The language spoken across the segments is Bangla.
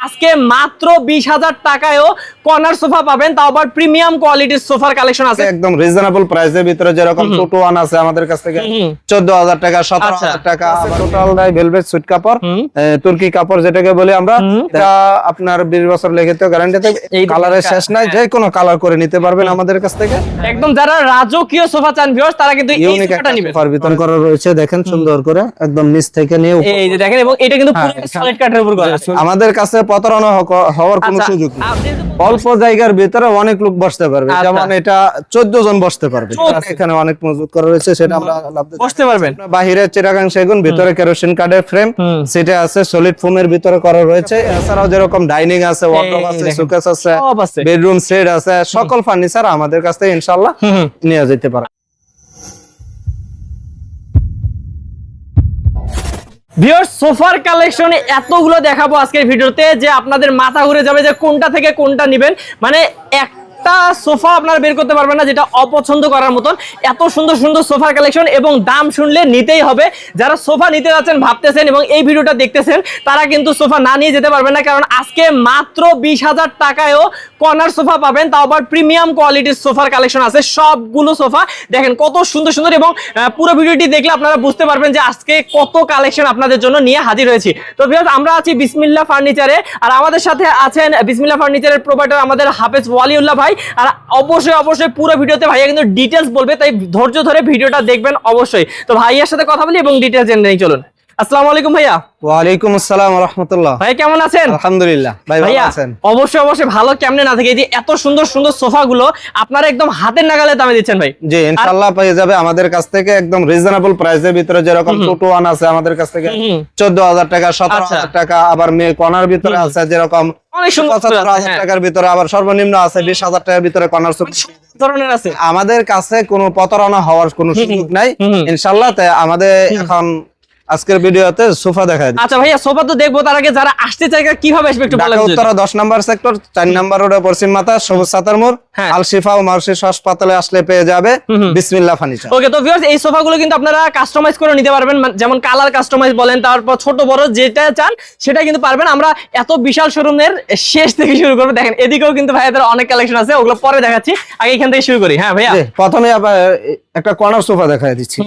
আজকে মাত্র বিশ হাজার টাকায়ও কর্নার সোফা পাবেন তাও আবার প্রিমিয়াম কোয়ালিটির সোফার কালেকশন আছে। একদম রিজনেবল প্রাইসের ভিতরে যেরকম। ছোট ওয়ান আছে আমাদের কাছ থেকে চোদ্দ হাজার টাকা সতেরো আচ্ছা। হাজার টাকা টোটাল ভেলভেট সুইট কাপড় তুর্কি কাপড় যেটাকে বলি আমরা এটা আপনার বিশ বছর লিখিত গ্যারান্টি থাকবে এই কালারের শেষ নাই হ্যাঁ। যে কোনো কালার করে নিতে পারবেন আমাদের কাছ থেকে। একদম যারা রাজকীয় সোফা চান ভিউয়ার্স তারা কিন্তু এই ইউনিক সোফাটা একটা নেবেন। সোফার বিতরণ করা রয়েছে দেখেন সুন্দর করে একদম নিচ থেকে নিয়ে এই যে দেখেন এবং এটা কিন্তু পুরো সলিড কাঠের উপর করা আছে আমাদের কাছে প্রতারণা হওয়ার কোনো আচ্ছা, সুযোগ নেই। অল্প জায়গার ভিতরে অনেক লোক বসতে পারবে। আচ্ছা। যেমন এটা চোদ্দ জন বসতে পারবে। এখানে অনেক মজবুত করা রয়েছে সেটা আমরা বসতে পারবেন। বাহিরে চিরাগাং সেগুন ভিতরে কেরোসিন কার্ডের ফ্রেম সেটা আছে সলিড ফোমের ভিতরে করা রয়েছে। এছাড়াও যেরকম ডাইনিং আছে ওয়ার্ডরোব আছে সুকেস আছে বেডরুম সেট আছে সকল ফার্নিচার আমাদের কাছ থেকে ইনশাআল্লাহ হুম। নিয়ে যেতে পারে। ভিউয়ার সোফার কালেকশনে এতগুলো দেখাবো আজকের ভিডিওতে যে আপনাদের মাথা ঘুরে যাবে যে কোনটা থেকে কোনটা নেবেন। মানে একটা সোফা আপনারা বের করতে পারবেন না, যেটা অপছন্দ করার মতন। এত সুন্দর সুন্দর সোফার কালেকশন এবং দাম শুনলে নিতেই হবে। যারা সোফা নিতে যাচ্ছেন, ভাবতেছেন এবং এই ভিডিওটা দেখতেছেন, তারা কিন্তু সোফা না নিয়ে যেতে পারবেন না, কারণ আজকে মাত্র বিশ হাজার টাকায়ও কর্নার সোফা পাবেন। তাও আবার প্রিমিয়াম কোয়ালিটির সোফার কালেকশন আছে, সবগুলো সোফা। দেখেন কত সুন্দর সুন্দর এবং পুরো ভিডিওটি দেখলে আপনারা বুঝতে পারবেন যে আজকে কত কালেকশন আপনাদের জন্য নিয়ে হাজির হয়েছি। তো ভিউয়ার্স আমরা আছি বিসমিল্লা ফার্নিচারে আর আমাদের সাথে আছেন বিসমিল্লা ফার্নিচারের প্রোভাইডার আমাদের হাফেজ ওয়ালিউল্লাহ ভাই। আর অবশ্যই অবশ্যই পুরো ভিডিওতে ভাইয়া কিন্তু ডিটেলস বলবে, তাই ধৈর্য ধরে ভিডিওটা দেখবেন অবশ্যই। তো ভাইয়ার সাথে কথা বলি এবং ডিটেলস জেনে নেই, চলুন। আসসালামু আলাইকুম ভাইয়া। ওয়ালাইকুম আসসালাম রহমতুল্লাহ। ভাই কেমন আছেন? আলহামদুলিল্লাহ ভাই ভালো ভাইয়া আছেন? অবশ্যই অবশ্যই ভালো কেমনে না থাকে। এই যে এত সুন্দর সুন্দর সোফা গুলো আপনারা একদম হাতের নাগালে দামে দিচ্ছেন ভাই। জি ইনশাআল্লাহ পেয়ে যাবে আমাদের কাছ থেকে একদম রিজনেবল প্রাইসের ভিতরে যেরকম ছোট ওয়ান আছে আমাদের কাছ থেকে। হুম। চোদ্দ হাজার টাকা সতেরো আচ্ছা। হাজার টাকা আবার মেয়ে কর্নার ভিতরে আছে যেরকম অনেক সুন্দর হ্যাঁ। টাকার ভিতরে আবার সর্বনিম্ন আছে বিশ হাজার টাকার ভিতরে কর্নার ধরনের আছে। আমাদের কাছে কোনো প্রতারণা হওয়ার কোনো সুযোগ নাই। ইনশাল্লাহ তাই আমাদের এখন আজকের ভিডিওতে সোফা দেখা দিই আচ্ছা ভাইয়া সোফা তো দেখব তার আগে যারা আসতে চায় কীভাবে আসবে একটু বলেন। উত্তরা দশ নম্বর সেক্টর চার নম্বর রোডে পশ্চিম মাথা সবুজ সাতার মোড় হ্যাঁ। আল শিফা ও মার্সিস হাসপাতালে আসলে পেয়ে যাবে। বিসমিল্লাহ ফার্নিচার ওকে তো ভিউয়ার্স এই সোফাগুলো কিন্তু আপনারা কাস্টমাইজ করে নিতে পারবেন মানে যেমন কালার কাস্টমাইজ বলেন তারপর ছোট বড় যেটা চান সেটা কিন্তু পারবেন। আমরা এত বিশাল শোরুমের শেষ থেকে শুরু করব। দেখেন এদিকেও কিন্তু ভাইয়াদের অনেক কালেকশন আছে ওগুলো পরে দেখাচ্ছি। আগে এখান থেকে শুরু করি হ্যাঁ ভাইয়া? প্রথমে একটা কর্নার সোফা দেখাই দিচ্ছি।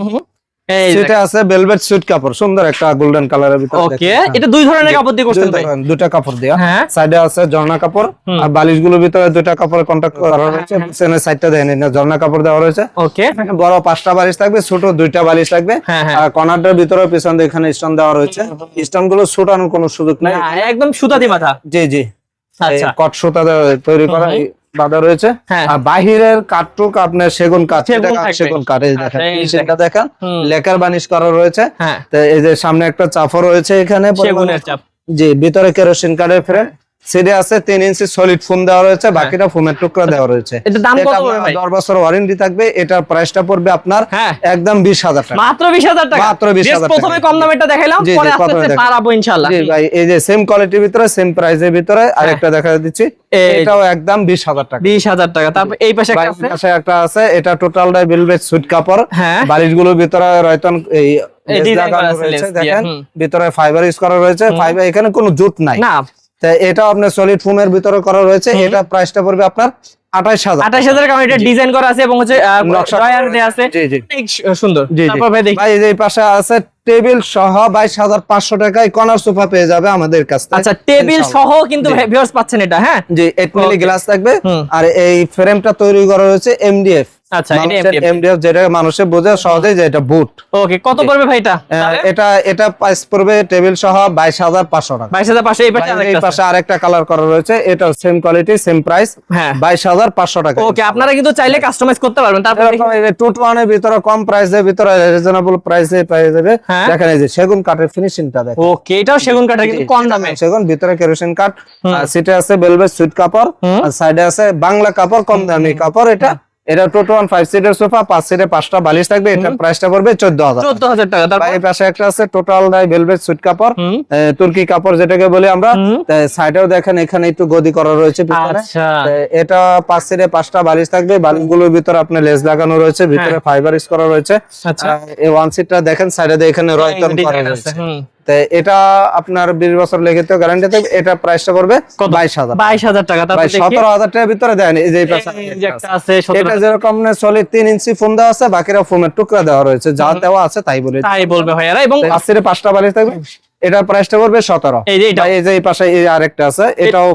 সেটা আছে ভেলভেট সুইট কাপড় সুন্দর একটা গোল্ডেন কালারের ভিতরে ওকে এটা দুই ধরনের কাপড় দিয়ে করছেন ভাই? ধরনের, দুটা কাপড় দেওয়া হ্যাঁ। সাইডে আছে ঝর্ণা কাপড়। আর বালিশগুলোর ভিতরে দুটা কাপড় করা রয়েছে। পিছনের সাইডটা দেখেন এটা ঝর্ণা কাপড় দেওয়া রয়েছে। ওকে বড় পাঁচটা বালিশ থাকবে ছোট দুইটা বালিশ থাকবে হ্যাঁ, হ্যাঁ। আর কর্নারটার ভিতরে পিছন দিয়ে এখানে স্টোন দেওয়া রয়েছে। স্টোনগুলো ছোটানোর কোনো সুযোগ নাই। একদম সুতাদি মাথা জি জি। আচ্ছা। কট সুতা তৈরি করা বাঁধা রয়েছে। হ্যাঁ। আর বাহিরের কাঠটুক আপনার সেগুন কাঠ। সেগুন সেগুন কাঠ। সেটা দেখেন লেকার বানিশ করা রয়েছে। হ্যাঁ। তো এই যে সামনে একটা চাফর রয়েছে এখানে। সেগুনের চাপ। জি ভিতরে কেরোসিন কাঠের ফ্রেম সিডে আছে তিন ইঞ্চি সলিড ফোম দেওয়া রয়েছে বাকিটা ফোমের টুকরা দেওয়া রয়েছে। এটা দাম কত ভাই? বছর ওয়ারেন্টি থাকবে এটার প্রাইসটা পড়বে আপনার হ্যাঁ। একদম বিশ হাজার টাকা। মাত্র বিশ হাজার টাকা? মাত্র 20,000 টাকা। প্রথমে কম দামেরটা দেখাইলাম জি, জি, পরে আস্তে আস্তে পারাবো জি ভাই এই যে সেম কোয়ালিটির ভিতরে সেম প্রাইসের ভিতরে হ্যাঁ। আরেকটা দেখা দিচ্ছি। এটাও একদম বিশ হাজার টাকা। বিশ হাজার টাকা। তারপর এই পাশে একটা আছে? পাশে একটা আছে এটা সুইট কাপড়। হ্যাঁ। বালিশগুলোর ভিতরে রয়তন এই ভিতরে ফাইবার ইউজ করা রয়েছে। ফাইবার এখানে কোনো জুট নাই। না। তা এটাও আপনার সলিড ফোমের ভিতরে করা রয়েছে। এটা প্রাইসটা পড়বে আপনার হাজার আঠাশ হাজার কারণ এটা ডিজাইন করা আছে এবং হচ্ছে সুন্দর। এই পাশে আছে টেবিল সহ বাইশ হাজার পাঁচশো টাকায় কর্নার সোফা পেয়ে যাবে আমাদের কাছ আচ্ছা টেবিল সহ কিন্তু ভিউয়ার্স পাচ্ছেন এটা হ্যাঁ? জি এইট মিলি গ্লাস থাকবে। আর এই ফ্রেমটা তৈরি করা হয়েছে এমডিএফ আচ্ছা এটা এমডিএফ যেটা মানুষের বোঝে সহজেই যে এটা বুট ওকে কত পড়বে ভাই এটা এটা এটা প্রাইস পড়বে টেবিল সহ বাইশ হাজার পাঁচশো টাকা। বাইশ হাজার পাশে এই পাশে ভাই, এই পাশে আরেকটা কালার করা রয়েছে এটা সেম কোয়ালিটি সেম প্রাইস হ্যাঁ। বাইশ হাজার পাঁচশো টাকা। ওকে আপনারা কিন্তু চাইলে কাস্টমাইজ করতে পারবেন তারপর টু টু ভিতরে কম প্রাইসের ভিতরে রিজনেবল প্রাইসে পেয়ে যাবে হ্যাঁ। দেখেন এই যে সেগুন কাঠের ফিনিশিংটা দেখেন। ওকে এটাও সেগুন কাঠের কিন্তু কম দামে। সেগুন ভিতরে কেরোসিন কাঠ। সিটে আছে বেলভেট সুইট কাপড় আর সাইডে আছে বাংলা কাপড় কম দামি কাপড় এটা এটা টোটো ওয়ান ফাইভ সিটের সোফা পাঁচ সিটে পাঁচটা বালিশ থাকবে এটার প্রাইসটা পড়বে চোদ্দ হাজার চোদ্দ হাজার টাকা এই পাশে একটা আছে টোটাল ভেলভেট সুইট কাপড় তুর্কি কাপড় যেটাকে বলি আমরা সাইডেও দেখেন এখানে একটু গদি করা রয়েছে আচ্ছা। এটা পাঁচ সিটে পাঁচটা বালিশ থাকবে বালিশগুলোর ভিতরে আপনার লেস লাগানো রয়েছে ভিতরে ফাইবার ইউজ করা রয়েছে। আচ্ছা। ওয়ান সিটটা দেখেন সাইডে এখানে রয়তন করা রয়েছে। তো এটা আপনার বিশ বছর লিখিত গ্যারান্টি থাকবে এটা প্রাইসটা পড়বে বাইশ হাজার বাইশ হাজার টাকা সতেরো হাজার টাকার ভিতরে দেন এই যে এটা যেরকম সলিড তিন ইঞ্চি ফোন দেওয়া আছে বাকিরা ফোমের টুকরা দেওয়া রয়েছে যা দেওয়া আছে তাই বলে তাই বলবে ভাইয়ারা এবং আসছে পাঁচটা বালিশ থাকবে এটার প্রাইসটা করবে সতেরো। এই যে এই পাশে আরেকটা আছে এটাও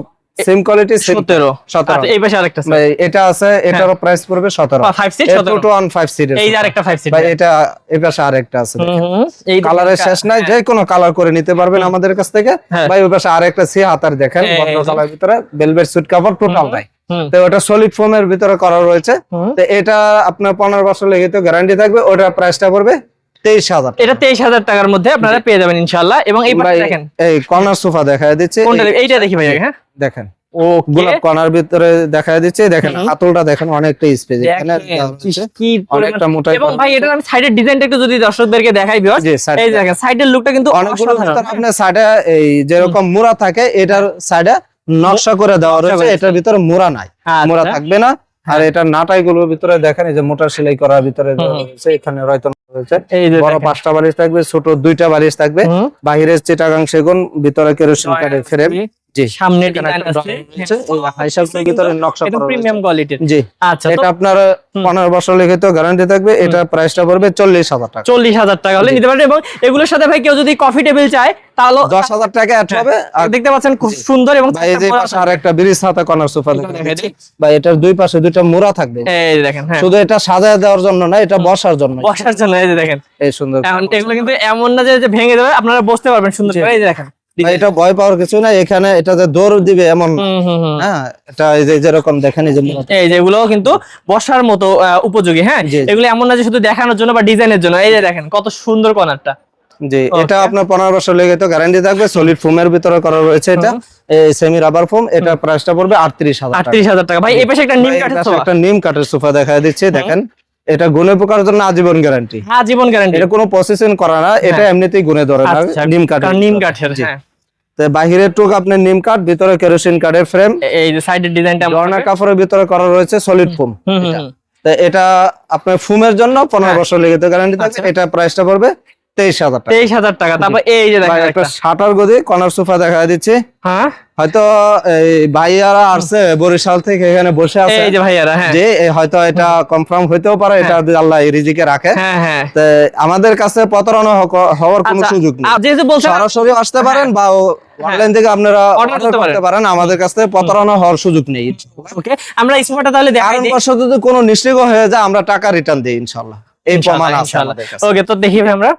সেম কোয়ালিটি সতেরো। সতেরো। আচ্ছা এই পাশে আরেকটা আছে। ভাই এটা আছে এটারও প্রাইস পড়বে সতেরো। বা five seat, এটা 17 টু ওয়ান ফাইভ সিট এই আরেকটা ফাইভ সিট ভাই এটা এই পাশে আরেকটা আছে এই কালারের শেষ নাই যে কোনো কালার করে নিতে পারবেন আমাদের কাছ থেকে। হ্যাঁ। ভাই ওই পাশে আরেকটা সি হাতার দেখেন এই বন্ধ কালার ভিতরে বেলভেট সুট কাভার টোটাল নাই। তো ওটা সলিড ফোমের ভিতরে করা রয়েছে। তো এটা আপনার পনেরো বছর লেগে তো গ্যারান্টি থাকবে ওটার প্রাইসটা পড়বে তেইশ হাজার এটা তেইশ হাজার টাকার মধ্যে আপনারা পেয়ে যাবেন ইনশাল্লাহ এবং এই দেখেন। এই কর্নার সোফা দেখা দিচ্ছে। এইটা দেখি ভাইয়া হ্যাঁ? দেখেন। ওকে গোলাপ কর্নার ভিতরে দেখা দিচ্ছে। দেখেন হাতলটা দেখেন অনেকটা স্পেস। এখানে দেওয়া হয়েছে। কি অনেকটা মোটাই এবং ভাই এটার আমি সাইডের ডিজাইনটা একটু যদি দর্শকদেরকে দেখাই ভিউয়ার্স এই দেখেন সাইডের লুকটা কিন্তু অনেকগুলো আপনার সাইডে এই যেরকম মুড়া থাকে এটার সাইডে নকশা করে দেওয়া রয়েছে। এটার ভিতরে মুড়া নাই। আচ্ছা। মোড়া থাকবে না। আর এটা নাটাই গুলোর ভিতরে দেখেন এই যে মোটা সেলাই করার ভিতরে। এখানে রয়তন বড় পাঁচটা বালিশ থাকবে ছোট দুইটা বালিশ থাকবে বাহিরের বাহিরে চিটাগাং সেগুন ভিতরে কেরোসিন কাঠের ফ্রেম জি। সামনে এখানে ডিজাইন আছে। drawing রয়েছে, এই হাই শার্টের ভিতরে নকশা করা প্রিমিয়াম কোয়ালিটির জি। আচ্ছা এটা আপনার পনেরো বছর লিখিত গ্যারান্টি থাকবে। এটা প্রাইসটা পড়বে চল্লিশ হাজার টাকা। চল্লিশ হাজার টাকা হলে নিতে পারবেন। এবং এগুলোর সাথে ভাই কেউ যদি কফি টেবিল চায় তাহলে দশ হাজার টাকা অ্যাড হবে। আর দেখতে পাচ্ছেন খুব সুন্দর এবং ভাই এই পাশে আর ব্রিজ হাতা কর্নার সোফা এটার দুই পাশে দুইটা মোড়া থাকবে। এই দেখেন হ্যাঁ। শুধু এটা সাজায় দেওয়ার জন্য না এটা বসার জন্য। বসার জন্য এই দেখেন। এই সুন্দর। এখন এগুলো কিন্তু এমন না যে ভেঙে যাবে আপনারা বসতে পারবেন সুন্দর করে। এই দেখেন। এটা ভয় পাওয়ার কিছু না এখানে এটাতে দৌড় দিবে এমন হ্যাঁ এটা এই যে যেরকম দেখেন এই যে এই যেগুলো কিন্তু বসার মতো উপযোগী হ্যাঁ? এগুলো এমন না যে শুধু দেখানোর জন্য বা ডিজাইনের জন্য। এই যে দেখেন কত সুন্দর কর্নারটা। জি এটা আপনার পনেরো বছর লেগে তো গ্যারান্টি থাকবে সলিড ফোমের ভিতরে করা রয়েছে এটা। সেমি রাবার ফোম এটা প্রাইসটা পড়বে আটত্রিশ হাজার আটত্রিশ হাজার টাকা। ভাই এই পাশে একটা নিম কাঠের সোফা একটা নিম কাঠের সোফা দেখা দিচ্ছে দেখেন। এটা গুনে পোকার জন্য আজীবন গ্যারান্টি হ্যাঁ জীবন গ্যারান্টি এটা কোনো প্রসেসিং করা না এটা এমনিতেই গুনে ধরে না। আচ্ছা নিম কাঠের নিম কাঠের হ্যাঁ। বাহিরের টুক আপনার নিম কাঠ ভিতরে কেরোসিন কাঠের ফ্রেম এই সাইডের ডিজাইনটা জর্না কাপড়ের ভিতরে করা রয়েছে সলিড ফোম এটা আপনার ফুমের জন্য পনেরো হ্যাঁ। বছর লেগে গ্যারান্টি থাকছে। এটা প্রাইসটা পড়বে তেইশ হাজার তেইশ হাজার টাকা তারপর এই যে একটা একটা। শাটার গদি কর্নার সোফা দেখা দিচ্ছে। হ্যাঁ? হয়তো ভাইয়ারা আসছে বরিশাল থেকে এখানে বসে আছে। এই যে ভাইয়ারা হ্যাঁ। যে হয়তো এটা কনফার্ম হইতেও পারে এটা আল্লাহ রিজিকে রাখে। হ্যাঁ হ্যাঁ। আমাদের কাছে প্রতারণা হওয়ার কোনো আচ্ছা, সুযোগ নেই। সরাসরি আসতে পারেন বা অনলাইন থেকে আপনারা অর্ডার করতে পারেন। আমাদের কাছে প্রতারণা হওয়ার সুযোগ নেই। ওকে আমরা এই সোফাটা তাহলে দেখাই দিই। যদি কোনো নিশ্চিত হয়ে যায় আমরা টাকা রিটার্ন দিই ইনশাল্লাহ এই প্রমাণ আছে ওকে তো দেখি ভাই আমরা।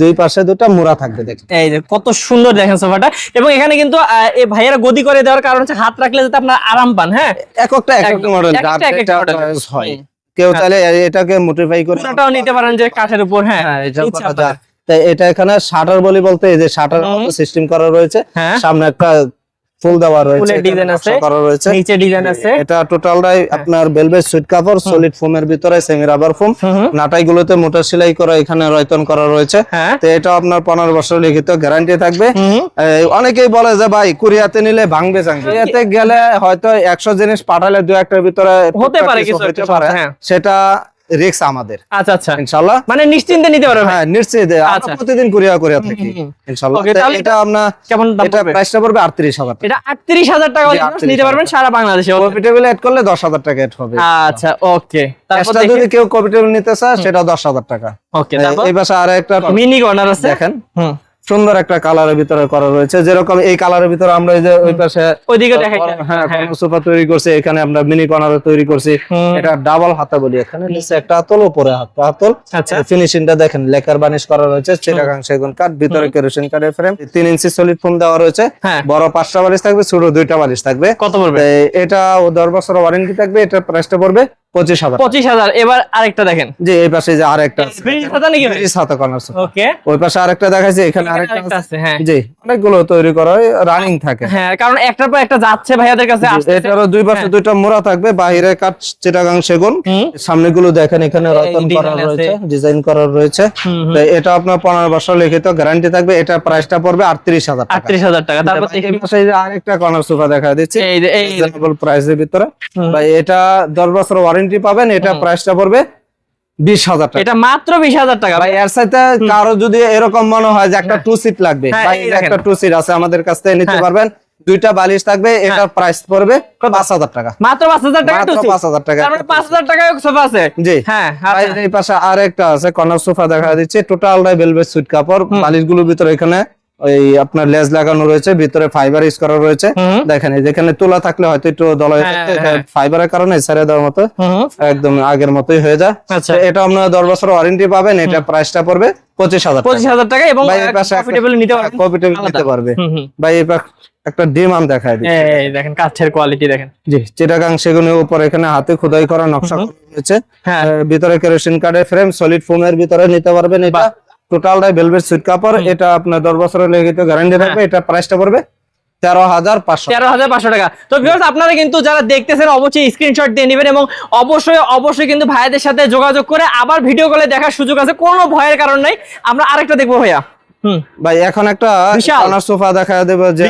দুই পাশে দুটো মোড়া থাকবে দেখেন এই যে কত সুন্দর দেখেন সোফাটা। এবং এখানে কিন্তু এই ভাইয়েরা গদি করে দেওয়ার কারণ হচ্ছে হাত রাখলে যাতে আপনার আরাম পান হ্যাঁ? এক এক মডেল একটা এক একটা model। হয়। কেউ চাইলে এটাকে মোটিফাই করে পুরোটাও নিতে পারেন যে কাঠের উপর হ্যাঁ। হ্যাঁ, এটা এখানে শাটার বলি বলতে এই যে শাটার সিস্টেম করা রয়েছে। হ্যাঁ। সামনে একটা ফুল দেওয়া রয়েছে এখানে আছে। করা রয়েছে। নিচে ডিজাইন আছে। এটা টোটালটাই আপনার বেলভেট সুইট কাপড় সলিড ফোমের ভিতরে সেমি রাবার ফোম হুম হুম। নাটাই গুলোতে মোটর সেলাই করা এখানে রয়তন করা রয়েছে। হ্যাঁ। তো এটা আপনার পনেরো বছর লিখিত গ্যারান্টি থাকবে। অনেকেই বলে যে ভাই কুরিয়াতে নিলে ভাঙবে চাঙ্গে কুরিয়াতে গেলে হয়তো একশো জিনিস পাঠালে দু একটার ভিতরে হতে পারে কিছু হতে পারে। হ্যাঁ। সেটা রিক্স আমাদের। আচ্ছা আচ্ছা। ইনশাল্লাহ মানে নিশ্চিন্তে নিতে পারবে হ্যাঁ নিশ্চিত আমরা আচ্ছা। প্রতিদিন কুরিয়া করিয়া থাকি তাহলে এটা আপনার কেমন দাম এটা প্রাইসটা পড়বে আটত্রিশ হাজার টাকা এটা আটত্রিশ হাজার টাকা হলে জি, 38,000 নিতে পারবেন সারা বাংলাদেশে। কপিটেবল এড করলে দশ হাজার টাকা এড হবে। আচ্ছা ওকে তারপর যদি কেউ কপিটেবল নিতে চায় সেটা দশ হাজার টাকা। ওকে তারপর? এই পাশে আর একটা মিনি কর্নার আছে। দেখেন। হুম। সুন্দর একটা কালারের ভিতরে করা রয়েছে। যেরকম এই কালারের ভিতরে আমরা এই যে ওই পাশে ওইদিকে হ্যাঁ হ্যাঁ সোফা তৈরি করছে এখানে আমরা মিনি কর্নার তৈরি করছি। এটা ডাবল হাতা বলি এখানে নিচে একটা হাতল উপরে হাতা। হাতল আচ্ছা। ফিনিশিংটা দেখেন লেকার বানিশ করা রয়েছে চিটাগাং সেগুন কাঠ ভিতরে কেরোসিন কাঠের ফ্রেম তিন ইঞ্চি সলিড ফোম দেওয়া রয়েছে। হ্যাঁ। বড় পাঁচটা বালিশ থাকবে ছোট দুইটা বালিশ থাকবে। কত পড়বে? এটা ও দশ বছর ওয়ারেন্টি থাকবে এটা প্রাইসটা পড়বে পঁচিশ হাজার। পঁচিশ হাজার। এবার আরেকটা দেখেন। যে এই পাশে যে আরেকটা আছে। ব্রিজ হাতা নাকি ভাই? ব্রিজ হাতা কর্নার ওকে। ওই পাশে আরেকটা দেখাইছে এখানে আরেকটা আরেকটা আছে। আছে হ্যাঁ। জি অনেকগুলো তৈরি করা রানিং থাকে। হ্যাঁ কারণ একটার পর একটা যাচ্ছে ভাইয়াদের কাছে এটারও দুই পাশে দুইটা মোড়া থাকবে বাইরে কাঠ চিটাগাং সেগুন। সামনে গুলো দেখেন এখানে রতন করা রয়েছে ডিজাইন করা রয়েছে। তো এটা আপনার পনেরো বছর লিখিত গ্যারান্টি থাকবে এটা প্রাইসটা পড়বে আটত্রিশ হাজার আটত্রিশ হাজার টাকা। তারপর এই পাশে যে আরেকটা কর্নার সোফা দেখা দিচ্ছে এই প্রাইসের ভিতরে। এটা দশ বছর ওয়ারেন্টি পাবেন এটা প্রাইসটা পড়বে বিশ হাজার টাকা। এটা মাত্র বিশ হাজার টাকা। ভাই এর সাথে কারও যদি এরকম মনে হয় যে একটা টু সিট লাগবে হ্যাঁ, ভাই এই এই যে দেখেন। একটা টু সিট আছে আমাদের কাছ থেকে নিতে হ্যাঁ। পারবেন। দুইটা বালিশ থাকবে এটার প্রাইস পড়বে পাঁচ হাজার টাকা। মাত্র পাঁচ হাজার টাকা টুসি। 5,000 টাকা মানে পাঁচ হাজার টাকায় সোফা আছে। জি। হ্যাঁ আচ্ছা। এই পাশে আর একটা আছে কর্নার সোফা দেখা দিচ্ছে। ভেলভেট সুইট কাপড় বালিশগুলোর ভিতরে এখানে ওই আপনার লেজ লাগানো রয়েছে ভিতরে ফাইবার ইউজ করা রয়েছে। দেখেন যেখানে তোলা থাকলে হয়তো একটু দলা হ্যাঁ, ফাইবারের কারণে ছেড়ে দেওয়ার মতো একদম আগের মতোই হয়ে যায়। আচ্ছা। এটা আপনার দশ বছর ওয়ারেন্টি পাবেন এটা প্রাইসটা পড়বে পঁচিশ হাজার পঁচিশ হাজার টাকা এবং নিতে পারবে। ভাই একটা দেখায় এই দেখেন কাঠের কোয়ালিটি দেখেন। জি চিটাগাং সেগুনের উপর এখানে হাতে খোদাই করা নকশা করা হ্যাঁ। ভিতরে কেরোসিন কার্ডের ফ্রেম সলিড ফোমের ভিতরে নিতে পারবেন এটা। টোটালটাই ভেলভেট সুইট কাপড় এটা আপনার দশ বছরের গ্যারান্টি থাকবে হ্যাঁ। এটা প্রাইসটা পড়বে তেরো হাজার পাঁচশো। তেরো হাজার পাঁচশো টাকা। তো আপনারা কিন্তু যারা দেখতেছেন অবশ্যই স্ক্রিনশট দিয়ে নেবেন এবং অবশ্যই অবশ্যই কিন্তু ভাইয়াদের সাথে যোগাযোগ করে আবার ভিডিও কলে দেখার সুযোগ আছে। কোনো ভয়ের কারণ নাই। আমরা আরেকটা দেখব ভাইয়া। হুম। ভাই এখন একটা সোফা দেখা দেবে। যে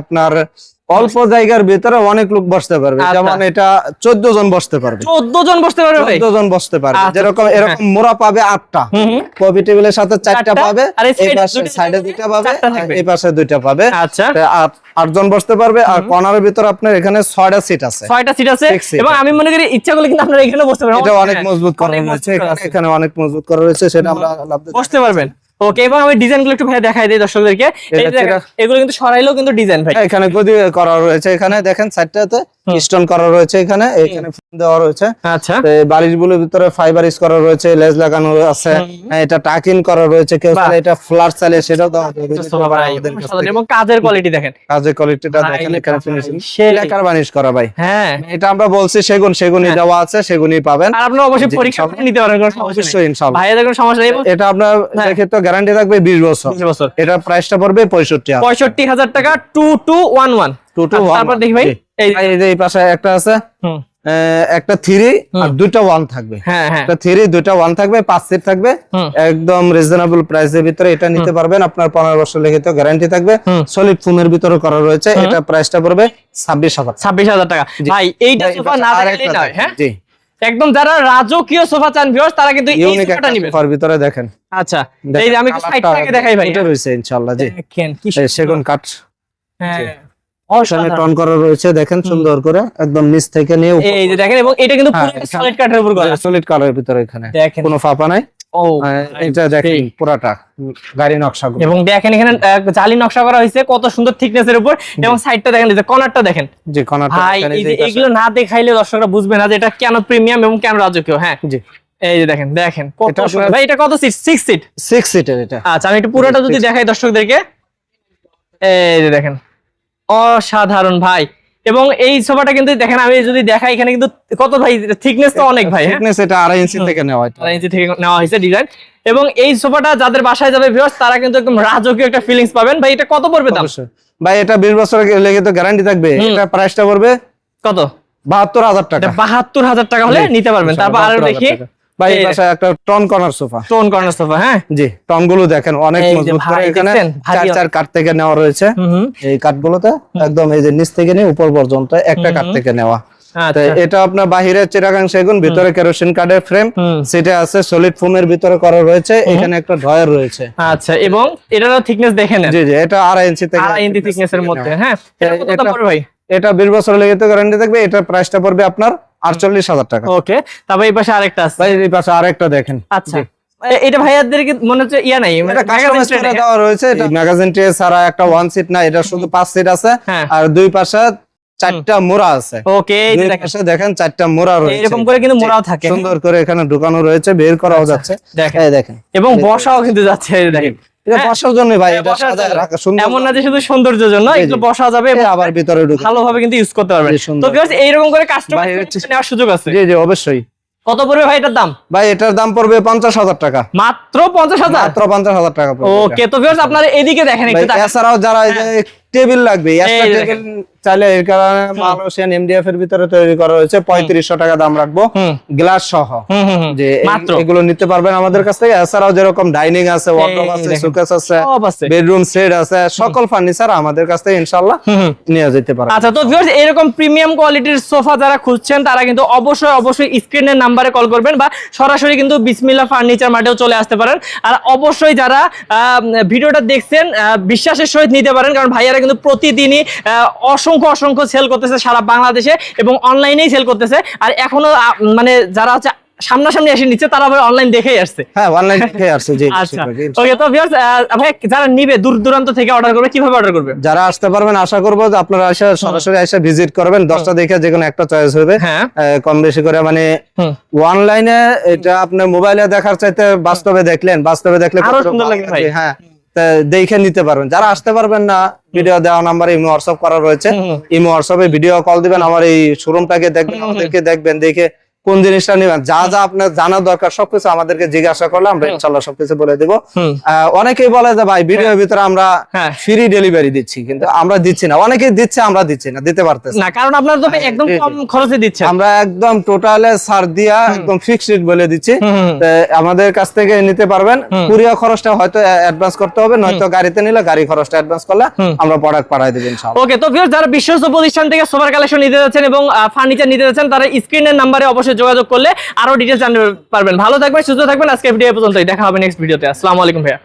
আপনার অল্প জায়গার ভিতরে অনেক লোক বসতে পারবে। আচ্ছা। যেমন এটা চোদ্দ জন বসতে পারবে। চোদ্দ জন বসতে পারবে চোদ্দ জন বসতে পারবে। আচ্ছা। যেরকম এরকম মোড়া পাবে আটটা। কফি টেবিলের সাথে চারটা পাবে। এই পাশে সাইডে দুইটা পাবে। এই পাশে দুইটা পাবে। আচ্ছা। আট- আটজন বসতে পারবে। আর কর্নারের ভিতর আপনার এখানে ছয়টা সিট আছে। ছয়টা সিট আছে। এবং আমি মনে করি ইচ্ছা করলে কিন্তু আপনারা এখানে বসতে পারবেন। এটা অনেক হ্যাঁ, মজবুত করা রয়েছে। এখানে- অনেক মজবুত করা রয়েছে। সেটা আমরা বসতে পারবেন। ওকে এবং আমি ডিজাইনগুলো একটু ভাই দেখাই দিই দর্শকদেরকে। এগুলো কিন্তু সরাইলেও কিন্তু ডিজাইন ভাই। হ্যাঁ, এখানে গদি করা রয়েছে? এখানে দেখেন সাইডটাতে স্টোন করা রয়েছে এখানে এখানে দেওয়া রয়েছে। আচ্ছা। বালিশগুলোর ভিতরে ফাইবার ইউজ করা রয়েছে লেজ লাগানো আছে হ্যাঁ, এটা টাকিন করা রয়েছে কেউ। চাইলে এটা ফ্লাট চাইলে সেটাও দেওয়া যাবে। তো ভাই। এবং কাজের কোয়ালিটি দেখেন। কাজের কোয়ালিটিটা দেখেন এখানে ফিনিশিং সেই। লেকার বানিশ করা ভাই? হ্যাঁ। এটা আমরা বলছি সেগুন সেগুনই দেওয়া আছে সেগুনই পাবেন। আর আপনারা অবশ্যই পরীক্ষা নিতে পারেন কোনো সমস্যা ইনশাআল্লাহ ভাইয়াদের কোনো সমস্যা নেই। এটা আপনার হ্যাঁ। সেক্ষেত্রে গ্যারান্টি থাকবে বিশ বছর। বিশ বছর। এটার প্রাইসটা পড়বে পঁয়ষট্টি হাজার। পঁয়ষট্টি হাজার টাকা two two one one two two তারপর দেখি ভাই। এই পাশে একটা আছে। একটা থ্রি আর দুইটা ওয়ান থাকবে। হ্যাঁ হ্যাঁ। একটা থ্রি দুইটা ওয়ান থাকবে পাঁচ সিট থাকবে। একদম রিজনেবল প্রাইসের ভিতরে এটা নিতে পারবেন। আপনার পনেরো বছর লিখিত গ্যারান্টি থাকবে। সলিড ফোমের ভিতরে করা রয়েছে। এটা প্রাইসটা পড়বে ছাব্বিশ হাজার। ছাব্বিশ হাজার টাকা। ভাই এইটা সোফা না আর নয় হ্যাঁ? একদম যারা রাজকীয় সোফা চান ভিউয়ার্স তারা কিন্তু এই সোফাটা নেবেন। সোফার ভিতরে দেখেন। আচ্ছা। এই যে আমি একটু সাইড থেকে দেখাই ভাই ফুটে রয়েছে ইনশাআল্লাহ জি। দেখেন কি সেগুন কাঠ। হ্যাঁ। এখানে টন করা রয়েছে দেখেন সুন্দর করে একদম নিচ থেকে নিয়ে এই যে দেখেন এবং এটা কিন্তু হ্যাঁ, পুরো সলিড কাঠের উপর করা সলিড কালারের ভিতরে এখানে। কোনো ফাঁপা নাই। এটা দেখেন সেই। পুরাটা গাড়ি নকশা এবং দেখেন এখানে জালি নকশা করা হয়েছে কত সুন্দর থিকনেস এর উপর এবং সাইডটা দেখেন যে কর্নারটা দেখেন। কর্নারটা এগুলো না দেখাইলে দর্শকরা বুঝবে না যে এটা কেন প্রিমিয়াম এবং কেন রাজকীয় হ্যাঁ। জি। এই যে দেখেন দেখেন কত ভাই এটা কত সিট সিক্স সিট সিক্স সিটের এটা। আচ্ছা আমি একটু পুরোটা যদি দেখাই দর্শকদেরকে। এই যে দেখেন। অসাধারণ ভাই। এবং এই সোফাটা কিন্তু দেখেন আমি যদি দেখাই এখানে কিন্তু কত ভাই থিকনেস তো অনেক ভাই হ্যাঁ? Thickness এটা আড়াই ইঞ্চি থেকে নেওয়া এটা। আড়াই ইঞ্চি থেকে নেওয়া হয়েছে ডিজাইন এবং এই সোফাটা যাদের বাসায় যাবে ভিউয়ার্স তারা কিন্তু একদম রাজকীয় একটা ফিলিংস পাবেন। ভাই এটা কত পড়বে দাম? ভাই এটা বিশ বছর লেগে তো গ্যারান্টি থাকবে। এটা প্রাইসটা পড়বে কত? বাহাত্তর হাজার টাকা। এটা বাহাত্তর হাজার টাকা হলে নিতে পারবেন। তারপর আরও দেখি। ভাই এই এই পাশে একটা ton corner sofa. Stone corner sofa হ্যাঁ? জি টনগুলো দেখেন অনেক মজবুত করে এখানে চার চার কাঠ থেকে নেওয়া রয়েছে। হুম হুম। এই কাঠগুলোতে একদম এই যে নিচ থেকে নিয়ে উপর পর্যন্ত একটা কাঠ থেকে নেওয়া। এটা আপনার বাহিরে চিরাগাং সেগুন ভিতরে কেরোসিন কাঠের ফ্রেম সেটা আছে সলিড ফোমের ভিতরে করা রয়েছে এখানে একটা ড্রয়ার রয়েছে। আচ্ছা এবং এটারও থিকনেস দেখে নেন। জি জি এটা আড়াই ইঞ্চি থেকে আড়াই ইঞ্চি থিকনেস মধ্যে হ্যাঁ? এটা এটা- ভাই? এটা বিশ বছর লেগে তো গ্যারান্টি থাকবে এটার প্রাইসটা পড়বে আপনার আটচল্লিশ হাজার টাকা। ওকে তারপর এই পাশে আরেকটা আছে। এই পাশে আরেকটা দেখেন। আচ্ছা। এটা ভাইয়াদের মনে হচ্ছে ইয়া নাই? এটা কাস্টমাইজ করে দেওয়া রয়েছে এটা ম্যাগাজিন ট্রে ছাড়া একটা ওয়ান সিট না এটা শুধু পাঁচ সিট আছে। হ্যাঁ। আর দুই পাশে চারটা মোড়া আছে। ওকে দেখেন। চারটা মোড়া রয়েছে। এরকম করে কিন্তু মোড়াও থাকে। সুন্দর করে এখানে ঢুকানো রয়েছে বের করাও যাচ্ছে। দেখেন। দেখেন। এবং বসাও কিন্তু যাচ্ছে দেখেন। এটা বসার জন্য ভাই এটা বসার সাদা জন্য। রাখা সুন্দর এমন না যে শুধু সৌন্দর্যের জন্য এগুলো বসা যাবে আবার ভিতরে ঢুকে ভালোভাবে কিন্তু ইউজ করতে। তো ভিউয়ার্স এইরকম করে কাস্টমার নেওয়ার সুযোগ আছে? জি জি অবশ্যই। কত পড়বে ভাই এটার দাম? ভাই এটার দাম পড়বে পঞ্চাশ হাজার টাকা। মাত্র পঞ্চাশ হাজার? মাত্র পঞ্চাশ হাজার টাকা পড়বে এটা। ওকে তো ভিউয়ার্স আপনারা এদিকে দেখেন একটু। এছাড়াও যারা টেবিল লাগবে। একটা টেবিল চাইলে এর কারণে মালয়েশিয়ান এমডিএফ এর ভিতরে তৈরি করা হয়েছে পঁয়ত্রিশশো টাকা দাম রাখব। গ্লাস সহ। যে এগুলো নিতে পারবেন আমাদের কাছ থেকে। এছাড়াও যেরকম ডাইনিং আছে ওয়ার্ডরোব আছে সুকেস আছে বেডরুম সেট আছে সকল ফার্নিচার আমাদের কাছ থেকে নিয়ে যেতে পারবেন। আচ্ছা তো ভিউয়ার্স এরকম প্রিমিয়াম কোয়ালিটির সোফা যারা খুঁজছেন তারা কিন্তু অবশ্যই অবশ্যই স্ক্রিনের নাম্বারে কল করবেন বা সরাসরি কিন্তু বিসমিল্লা ফার্নিচার মার্টেও চলে আসতে পারেন। আর অবশ্যই যারা ভিডিওটা দেখছেন বিশ্বাসের সহিত নিতে পারেন কারণ ভাইয়ারা কিন্তু প্রতিদিনই অসংখ্য অসংখ্য সেল করতেছে সারা বাংলাদেশে এবং অনলাইনেই সেল করতেছে। আর এখনও মানে যারা হচ্ছে সামনাসামনি এসে নিচ্ছে তারা আবার অনলাইন দেখেই আসছে। হ্যাঁ অনলাইন আসছে জি আচ্ছা। ওকে তো ভিউয়ার্স ভাই যারা নিবে দূর দূরান্ত থেকে অর্ডার করবে কীভাবে অর্ডার করবে? যারা আসতে পারবেন আশা করব যে আপনারা এসে সরাসরি এসে ভিজিট করবেন। দশটা দেখে যে কোনো একটা চয়েস হবে। হ্যাঁ। কম বেশি করে মানে অনলাইনে এটা আপনি মোবাইলে দেখার চাইতে বাস্তবে দেখলেন বাস্তবে দেখলে আরও সুন্দর লাগবে ভাই। হ্যাঁ। দেখে নিতে পারবেন। যারা আসতে পারবেন না ভিডিও দেওয়া নাম্বার ইমো হোয়াটসঅ্যাপ করা রয়েছে। ইমো হোয়াটসঅ্যাপে ভিডিও কল দিবেন আমার এই শোরুমটাকে দেখবেন আমাদেরকে দেখবেন দেখে কোন জিনিসটা নেবেন? যা যা আপনার জানা দরকার সবকিছু আমাদেরকে জিজ্ঞাসা করলে আমরা ইনশাল্লাহ সবকিছু বলে দিব। অনেকেই বলে যে ভাই ভিডিওর ভিতরে আমরা হ্যাঁ। ফ্রি ডেলিভারি দিচ্ছি। কিন্তু আমরা দিচ্ছি না। অনেকেই দিচ্ছে আমরা দিচ্ছি না দিতে পারতেছি না। কারণ আপনার তো একদম জি, জি। কম খরচে দিচ্ছেন আমরা একদম টোটালে ছাড় দিয়া একদম ফিক্সড রেট বলে দিচ্ছি। আমাদের কাছ থেকে নিতে পারবেন। কুরিয়ার খরচটা হয়তো অ্যাডভান্স করতে হবে নয়তো গাড়িতে নিলে গাড়ি খরচটা অ্যাডভান্স করলে আমরা প্রোডাক্ট পাঠাই দেব ইনশাআল্লাহ। ওকে তো ভিউয়ার্স যারা বিশ্বস্ত প্রতিষ্ঠান থেকে সোফার কালেকশন নিতে যাচ্ছেন এবং ফার্নিচার নিতে যাচ্ছেন তারা স্ক্রিনের নাম্বারে অবশ্যই যোগাযোগ করলে আরও ডিটেলস জানতে পারবেন। ভালো থাকবেন, সুস্থ থাকবেন। আজকে ভিডিও পর্যন্তই। দেখা হবে নেক্সট ভিডিওতে আসসালামু আলাইকুম ভাইয়া।